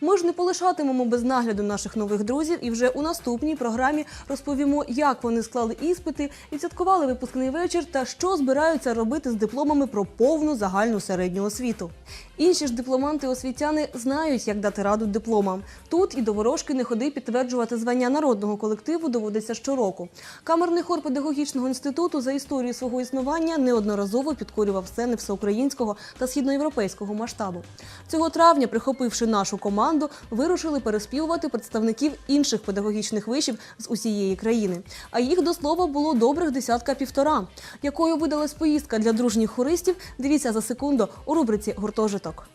Ми ж не полишатимемо без нагляду наших нових друзів і вже у наступній програмі розповімо, як вони склали іспити, відсвяткували випускний вечір та що збираються робити з дипломами про повну загальну середню освіту. Інші ж дипломанти освітяни знають, як дати раду дипломам. Тут і до ворожки не ходи підтверджувати звання народного колективу доводиться щороку. Камерний хор педагогічного інституту за історію свого існування неодноразово підкорював сцени всеукраїнського та східноєвропейського масштабу. Цього травня, прихопивши нашу команду, вирушили переспівувати представників інших педагогічних вишів з усієї країни. А їх до слова було добрих десятка півтора. Якою видалась поїздка для дружніх хористів? Дивіться за секунду у рубриці гуртожиток.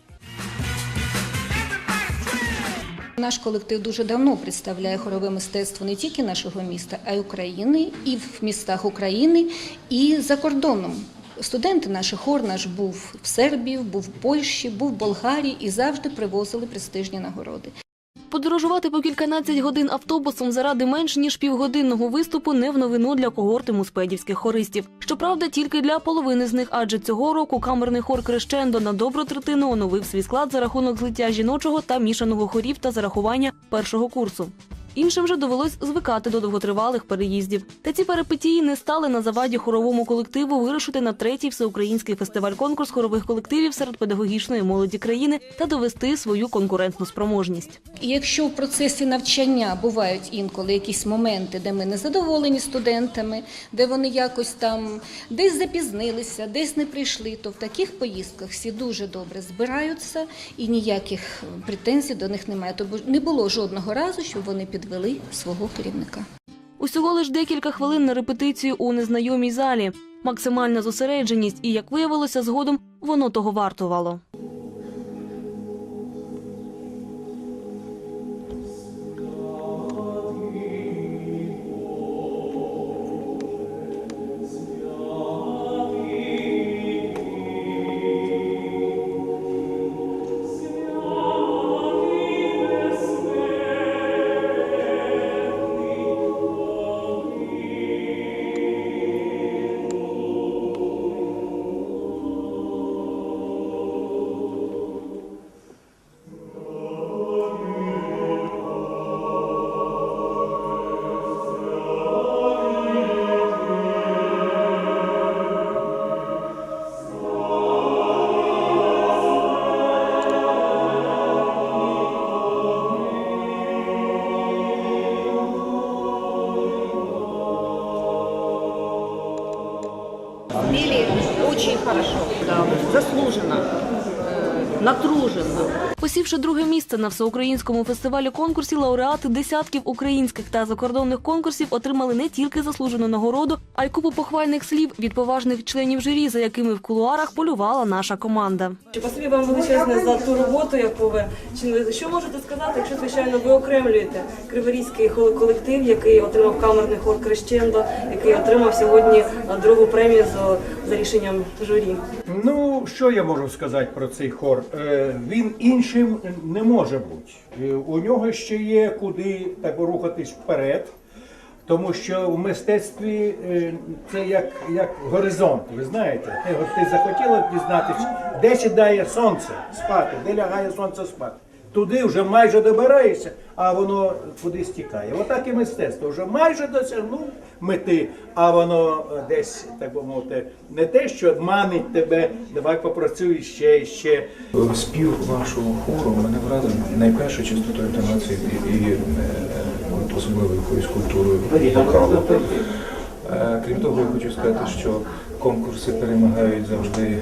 Наш колектив дуже давно представляє хорове мистецтво не тільки нашого міста, а й України, і в містах України, і за кордоном. Студенти наші хор наш був в Сербії, був в Польщі, був в Болгарії і завжди привозили престижні нагороди. Подорожувати по кільканадцять годин автобусом заради менш ніж півгодинного виступу не в новину для когорти муспедівських хористів. Щоправда, тільки для половини з них, адже цього року камерний хор Крещендо на добру третину оновив свій склад за рахунок злиття жіночого та мішаного хорів та зарахування першого курсу. Іншим же довелось звикати до довготривалих переїздів. Та ці перипетії не стали на заваді хоровому колективу вирушити на третій всеукраїнський фестиваль-конкурс хорових колективів серед педагогічної молоді країни та довести свою конкурентну спроможність. Якщо в процесі навчання бувають інколи якісь моменти, де ми не задоволені студентами, де вони якось там десь запізнилися, десь не прийшли, то в таких поїздках всі дуже добре збираються і ніяких претензій до них немає. Тобто не було жодного разу, щоб вони підвели свого керівника. Усього лиш декілька хвилин на репетицію у незнайомій залі. Максимальна зосередженість, і як виявилося згодом, воно того вартувало. Пели очень хорошо, да, заслуженно, натруженно. Посівши друге місце на всеукраїнському фестивалі конкурсі, лауреати десятків українських та закордонних конкурсів отримали не тільки заслужену нагороду, а й купу похвальних слів від поважних членів журі, за якими в кулуарах полювала наша команда. Спасибі вам величезне за ту роботу, яку ви чинили. Що можете сказати, якщо звичайно ви окремлюєте криворізький колектив, який отримав камерний хор Крещендо, який отримав сьогодні другу премію за, за рішенням журі? Ну, що я можу сказати про цей хор? Е, Він іншим не може бути. Е, У нього ще є куди так рухатись вперед, тому що в мистецтві е, це як, як горизонт, ви знаєте. Ти, ти захотіла дізнатися, де сідає сонце спати, де лягає сонце спати. Туди вже майже добираєшся, а воно кудись тікає. Отак і мистецтво вже майже досягнув мети, а воно е, десь, так би мовити, не те, що манить тебе, давай попрацюй ще і ще. Спів вашого хору мене вразив найперше чистотою інтонації і, і е, особливою якоюсь культурою вокалу. Е, Крім того, я хочу сказати, що конкурси перемагають завжди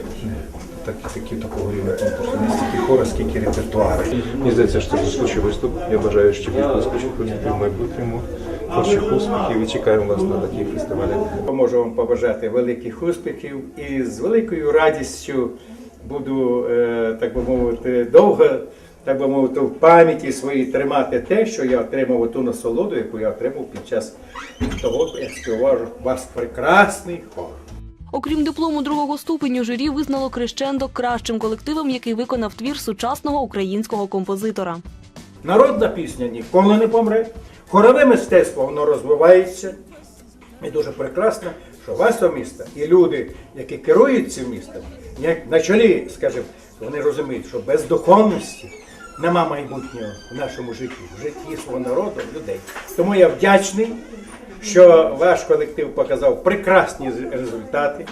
так, такі такого рівня конкурси. Не стільки хора, скільки репертуари. Мені здається, що це блискучий виступ. Я бажаю ще блискучих виступів в майбутньому, творчих успіхів і чекаємо вас на таких фестивалях. Можу вам побажати великих успіхів і з великою радістю буду, е, так би мовити, довго, так би мовити, в пам'яті своїй тримати те, що я отримав ту насолоду, яку я отримав під час того, як співав ваш прекрасний хор. Окрім диплому другого ступеню, журі визнало Крещендо кращим колективом, який виконав твір сучасного українського композитора. Народна пісня ніколи не помре. Хорове мистецтво воно розвивається. І дуже прекрасно, що вашого міста і люди, які керують цим містом, як на чолі, скажімо, вони розуміють, що без духовності нема майбутнього в нашому житті, в житті свого народу, людей. Тому я вдячний, що ваш колектив показав прекрасні результати.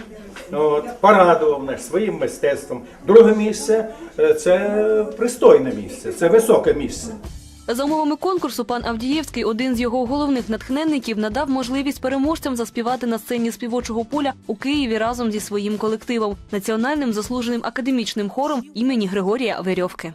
От, порадував нас своїм мистецтвом. Друге місце е, це пристойне місце, це високе місце. За умовами конкурсу, пан Авдієвський, один з його головних натхненників, надав можливість переможцям заспівати на сцені співочого поля у Києві разом зі своїм колективом національним заслуженим академічним хором імені Григорія Верьовки.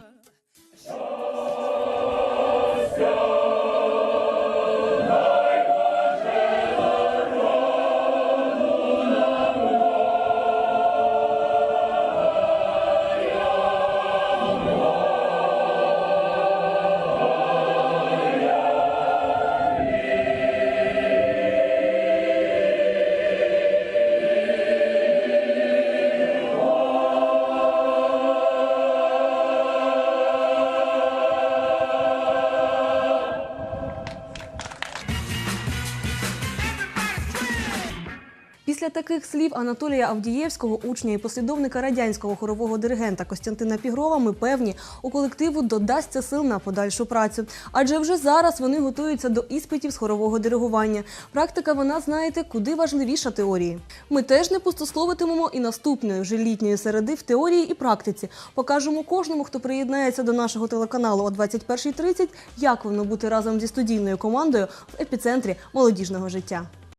Після таких слів Анатолія Авдієвського, учня і послідовника радянського хорового диригента Костянтина Пігрова, ми певні, у колективу додасться сил на подальшу працю. Адже вже зараз вони готуються до іспитів з хорового диригування. Практика, вона знаєте, куди важливіша теорії. Ми теж не пустословитимемо і наступної вже літньої середи в теорії і практиці. Покажемо кожному, хто приєднається до нашого телеканалу о 21.30, як воно бути разом зі студійною командою в епіцентрі молодіжного життя.